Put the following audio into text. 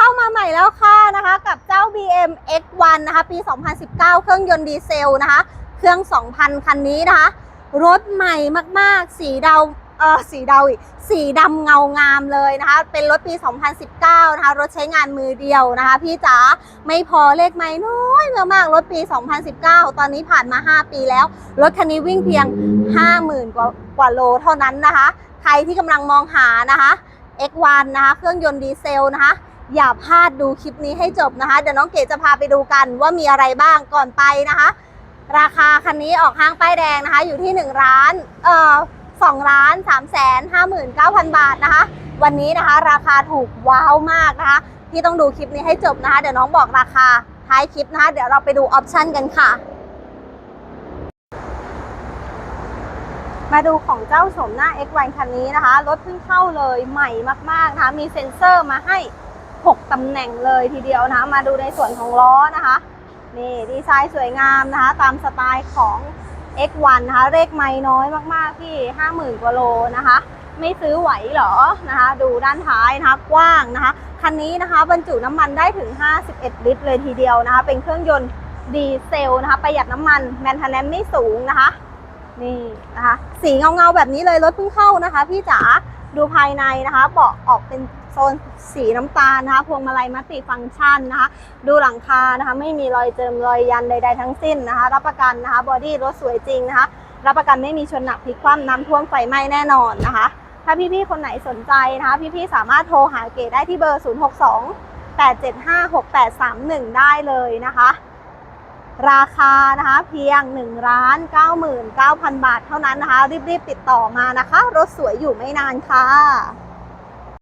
เข้ามาใหม่แล้วค่ะนะคะ กับเจ้า BM X1 นะคะ ปี 2019 เครื่องยนต์ดีเซลนะคะ เครื่อง 2,000 คันนี้นะคะ รถใหม่มากๆ สีดำเออสีดำอีกสีดำเงางามเลยนะคะ เป็นรถปี 2019 นะคะ รถใช้งานมือเดียวนะคะ พี่จ๋าไม่พอเลขไม่น้อยมากๆรถปี 2019 ตอนนี้ผ่านมา 5 ปีแล้ว รถคันนี้วิ่งเพียง 50,000 กว่ากว่าโลเท่านั้นนะคะ ใครที่กำลังมองหานะคะ X1 นะคะ เครื่องยนต์ดีเซลนะคะ อย่าพลาดดูคลิปนี้ให้จบนะคะ เดี๋ยวน้องเก๋จะพาไปดูกันว่ามีอะไรบ้างก่อนไปนะคะ ราคาคันนี้ออกห้างป้ายแดงนะคะ อยู่ที่1ล้านเอ่อ2ล้าน3แสน59,000บาทนะคะ วันนี้นะคะ ราคาถูกว้าวมากนะคะที่ต้องดูคลิปนี้ให้จบนะคะ เดี๋ยวน้องบอกราคาท้ายคลิปนะคะ เดี๋ยวเราไปดูออปชันกันค่ะ มาดูของเจ้าโฉมหน้า X1 คันนี้นะคะ รถเพิ่งเข้าเลยใหม่มากๆนะคะ มีเซ็นเซอร์มาให้ 6 ตำแหน่งเลยทีเดียวนะคะมาดูในส่วนของล้อนะคะ นี่ดีไซน์สวยงามนะคะ ตามสไตล์ของ X1 นะคะ เลขไม่น้อยมากๆที่ 50,000กว่าโลนะคะ ไม่ซื้อไหวหรอนะคะ ดูด้านท้ายนะคะ กว้างนะคะ คันนี้นะคะบรรจุน้ำมันได้ถึง 51 ลิตรเลยทีเดียวนะคะ เป็นเครื่องยนต์ดีเซลนะคะประหยัดน้ำมันแมนเทนแนนไม่สูงนะคะ นี่นะคะ สีเงาๆแบบนี้เลยรถเพิ่งเข้านะคะ พี่จ๋า ดูภายในนะคะเบาะออกเป็นโซนสีน้ำตาลนะคะ พวงมาลัยมัลติฟังก์ชันนะคะ ดูหลังคานะคะ ไม่มีรอยเจิมรอยยันใดๆทั้งสิ้นนะคะ รับประกันนะคะบอดี้รถสวยจริงนะคะ รับประกันไม่มีชนหนักพลิกคว่ำน้ำท่วมไฟไหม้แน่นอนนะคะ ถ้าพี่ๆคนไหนสนใจนะคะ พี่ๆสามารถโทรหาเก๋ได้ที่เบอร์ 062 875 6831 ได้เลยนะคะ ราคานะคะเพียง1ล้าน99,000บาทเท่านั้นนะคะ รีบๆติดต่อมานะคะ รถสวยอยู่ไม่นานค่ะ